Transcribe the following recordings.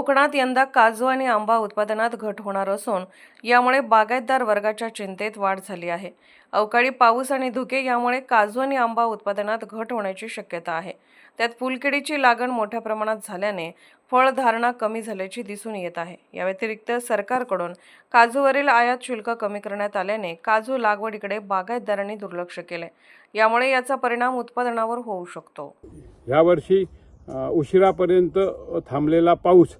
कोकणात यंदा काजू आणि आंबा उत्पादनात घट होणार असून यामुळे बागायतदार वर्गाच्या चिंतेत वाढ झाली आहे. अवकाळी पाऊस आणि धुके यामुळे काजू आणि आंबा उत्पादनात घट होण्याची शक्यता आहे. त्यात फुलकिडीची लागण मोठ्या प्रमाणात झाल्याने फळधारणा कमी झाल्याची दिसून येत आहे. या व्यतिरिक्त सरकारकडून काजूवरील आयात शुल्क कमी करण्यात आल्याने काजू लागवडीकडे बागायतदारांनी दुर्लक्ष केले. यामुळे याचा परिणाम उत्पादनावर होऊ शकतो. यावर्षी उशिरापर्यंत थांबलेला पाऊस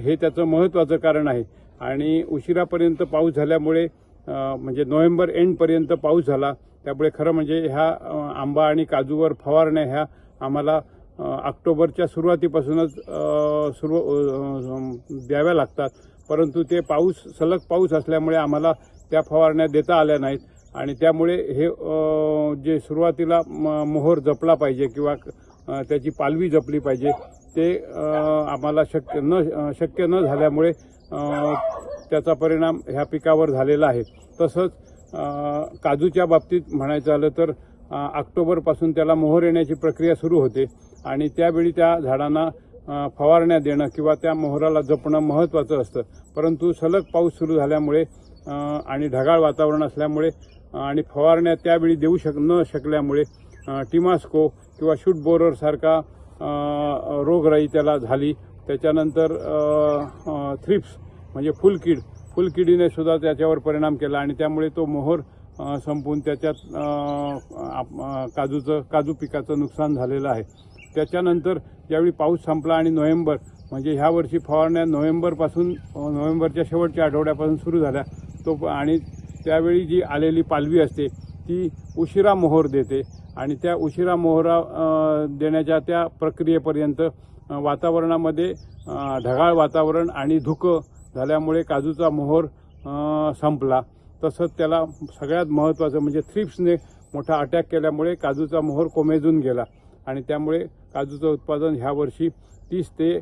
हे त्याचं महत्त्वाचं कारण आहे. आणि उशिरापर्यंत पाऊस झाल्यामुळे म्हणजे नोव्हेंबर एंडपर्यंत पाऊस झाला. त्यामुळे खरं म्हणजे ह्या आंबा आणि काजूवर फवारण्या ह्या आम्हाला ऑक्टोबरच्या सुरुवातीपासूनच सुरू द्याव्या लागतात. परंतु ते पाऊस सलग पाऊस असल्यामुळे आम्हाला त्या फवारण्या देता आल्या नाहीत. आणि त्यामुळे हे जे सुरुवातीला म- मोहोर जपला पाहिजे किंवा त्याची पालवी जपली पाहिजे ते आम्हाला शक्य न शक्य न झाल्यामुळे त्याचा परिणाम ह्या पिकावर झालेला आहे. तसंच काजूच्या बाबतीत म्हणायचं झालं तर ऑक्टोबरपासून त्याला मोहर येण्याची प्रक्रिया सुरू होते आणि त्यावेळी त्या झाडांना फवारण्या देणं किंवा त्या मोहराला जपणं महत्त्वाचं असतं. परंतु सलग पाऊस सुरू झाल्यामुळे आणि ढगाळ वातावरण असल्यामुळे आणि फवारण्या त्यावेळी देऊ शक न शकल्यामुळे टिमास्को किंवा शूट बोरर सारखा रोगराई त्याला झाली. त्याच्यानंतर थ्रिप्स म्हणजे फुलकीड फुलकिडीने सुद्धा त्याच्यावर परिणाम केला आणि त्यामुळे तो मोहर संपून त्याच्यात आप- काजूचं काजू पिकाचं नुकसान झालेलं आहे. त्याच्यानंतर ज्यावेळी पाऊस संपला आणि नोव्हेंबर म्हणजे ह्या वर्षी फवारण्या नोव्हेंबरपासून नोव्हेंबरच्या शेवटच्या आठवड्यापासून सुरू झाल्या. तो प- आणि त्यावेळी जी आलेली पालवी असते ती उशिरा मोहर देते. आणि त्या उशिरा मोहरा देण्याच्या त्या प्रक्रियेपर्यंत वातावरणामध्ये ढगाळ वातावरण आणि धुकं झाल्यामुळे काजूचा मोहर संपला. तसंच त्याला सगळ्यात महत्त्वाचं म्हणजे थ्रिप्सने मोठा अटॅक केल्यामुळे काजूचा मोहर कोमेजून गेला. आणि त्यामुळे काजूचं उत्पादन ह्या वर्षी तीस ते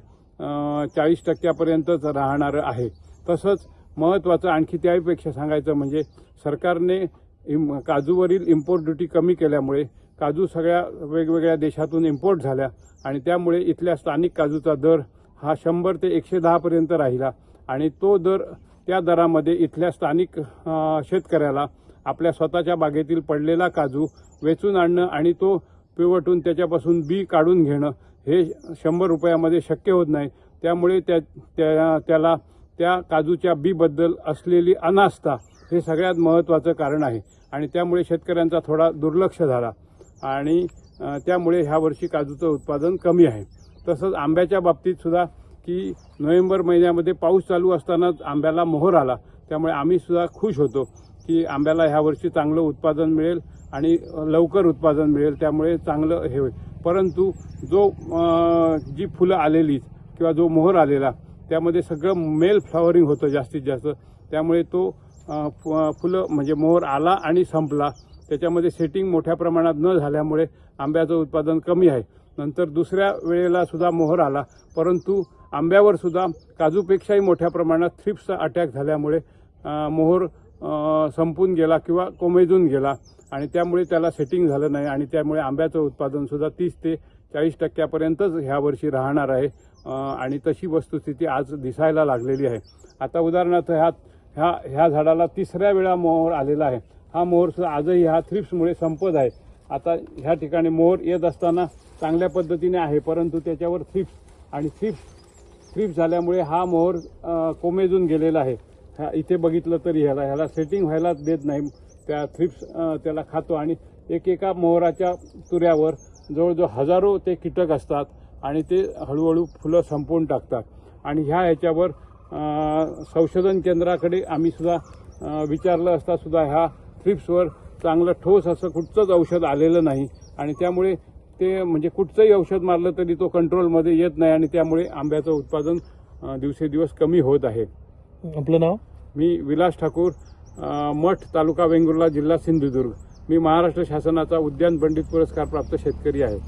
चाळीस टक्क्यापर्यंतच राहणारं आहे. तसंच महत्त्वाचं आणखी त्यापेक्षा सांगायचं म्हणजे सरकारने इम काजूवरील इम्पोर्ट ड्युटी कमी केल्यामुळे काजू सगळ्या वेगवेगळ्या देशातून इम्पोर्ट झाल्या आणि त्यामुळे इथल्या स्थानिक काजूचा दर हा शंभर ते एकशे दहापर्यंत राहिला आणि तो दर त्या दरामध्ये इथल्या स्थानिक शेतकऱ्याला आपल्या स्वतःच्या बागेतील पडलेला काजू वेचून आणणं आणि तो पिवटून त्याच्यापासून बी काढून घेणं हे शंभर रुपयामध्ये शक्य होत नाही. त्यामुळे त्या त्या- त्याला त्या काजूच्या बीबद्दल असलेली अनास्था हे सगळ्यात महत्त्वाचं कारण आहे. आणि त्यामुळे शेतकऱ्यांचा थोडा दुर्लक्ष झाला. आणि त्यामुळे ह्या वर्षी काजूचं उत्पादन कमी आहे. तसंच आंब्याच्या बाबतीत सुद्धा की नोव्हेंबर महिन्यामध्ये पाऊस चालू असतानाच आंब्याला मोहर आला. त्यामुळे आम्ही सुद्धा खुश होतो की आंब्याला ह्या वर्षी चांगलं उत्पादन मिळेल आणि लवकर उत्पादन मिळेल. त्यामुळे चांगलं हे होईल. परंतु जो जी फुलं आलेलीच किंवा जो मोहर आलेला त्यामध्ये सगळं मेल फ्लॉवरिंग होतं जास्तीत जास्त. त्यामुळे तो फुलं म्हणजे मोहर आला आणि संपला. त्याच्यामध्ये सेटिंग मोठ्या प्रमाणात न झाल्यामुळे आंब्याचं उत्पादन कमी आहे. नंतर दुसऱ्या वेळेला सुद्धा मोहर आला. परंतु आंब्यावर सुद्धा काजूपेक्षाही मोठ्या प्रमाणात थ्रिप्सचा अटॅक झाल्यामुळे मोहर संपून गेला किंवा कोमेजून गेला. आणि त्यामुळे त्याला सेटिंग झालं नाही आणि त्यामुळे आंब्याचं उत्पादनसुद्धा तीस ते चाळीस टक्क्यापर्यंतच ह्या वर्षी राहणार आहे. आणि तशी वस्तुस्थिती आज दिसायला लागलेली आहे. आता उदाहरणार्थ ह्या ह्या ह्या झाडाला तिसऱ्या वेळा मोहर आलेला आहे. हा मोहोर सुद्धा आजही ह्या थ्रिप्समुळे संपत आहे. आता ह्या ठिकाणी मोहर येत असताना चांगल्या पद्धतीने आहे परंतु त्याच्यावर थ्रिप्स आणि थ्रिप्स थ्रिप्स झाल्यामुळे हा मोहर कोमेजून गेलेला आहे. ह्या इथे बघितलं तरी ह्याला ह्याला सेटिंग व्हायला देत नाही. त्या थ्रिप्स त्याला खातो आणि एक एका मोहराच्या तुऱ्यावर जवळजवळ हजारो ते कीटक असतात आणि ते हळूहळू फुलं संपवून टाकतात. आणि ह्या ह्याच्यावर संशोधन केंद्राकडे आम्ही सुद्धा विचारलं असता सुद्धा ह्या थ्रिप्सवर चांगलं ठोस असं कुठचंच औषध आलेलं नाही. आणि त्यामुळे ते म्हणजे कुठचंही औषध मारलं तरी तो कंट्रोलमध्ये येत नाही आणि त्यामुळे आंब्याचं उत्पादन दिवसेदिवस कमी होत आहे. आपलं नाव? मी विलास ठाकूर मठ तालुका वेंगुर्ला जिल्हा सिंधुदुर्ग. मी महाराष्ट्र शासनाचा उद्यान पंडित पुरस्कार प्राप्त शेतकरी आहे.